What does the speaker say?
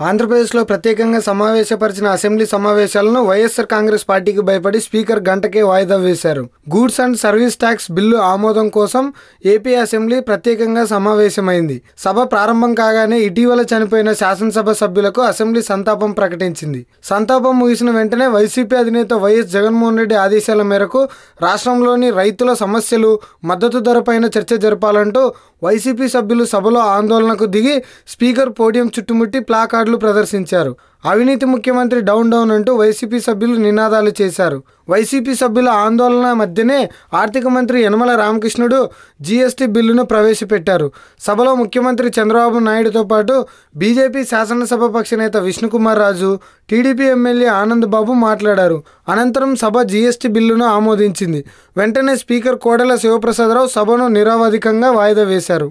ఆంధ్రప్రదేశ్లో ప్రత్యేకంగా సమావేశపరిచిన అసెంబ్లీ సమావేశాలను వైఎస్ఆర్ కాంగ్రెస్ పార్టీకి భయపడి స్పీకర్ గంటకే వాయిదా వేశారు. Goods and service tax bill ఆమోదం కోసం ఏపీ అసెంబ్లీ ప్రత్యేకంగా సమావేశమైంది. సభ ప్రారంభం కాగానే ఇటీవల చనిపోయిన శాసనసభ సభ్యులకు అసెంబ్లీ సంతాపం ప్రకటించింది. సంతాపం ముగిసిన వెంటనే వైసీపీ అధినేత వైఎస్ జగన్మోహన్ రెడ్డి ఆదేశాల మేరకు రాష్ట్రంలోని రైతుల సమస్యలు మద్దతు ధరపైన చర్చ జరపాలంటూ వైసీపీ సభ్యులు సభలో ఆందోళనకు దిగి స్పీకర్ పోడియం చుట్టుముట్టి ప్లాకార్డులు ప్రదర్శించారు. అవినీతి ముఖ్యమంత్రి డౌన్ డౌన్ అంటూ వైసీపీ సభ్యులు నినాదాలు చేశారు. వైసీపీ సభ్యుల ఆందోళన మధ్యనే ఆర్థిక మంత్రి యనమల రామకృష్ణుడు జీఎస్టీ బిల్లును ప్రవేశపెట్టారు. సభలో ముఖ్యమంత్రి చంద్రబాబు నాయుడుతో పాటు బీజేపీ శాసనసభ పక్ష నేత విష్ణుకుమార్ రాజు టీడీపీ ఎమ్మెల్యే ఆనంద్ బాబు మాట్లాడారు. అనంతరం సభ జీఎస్టీ బిల్లును ఆమోదించింది. వెంటనే స్పీకర్ కోడెల శివప్రసాదరావు సభను నిరవధికంగా వాయిదా వేశారు.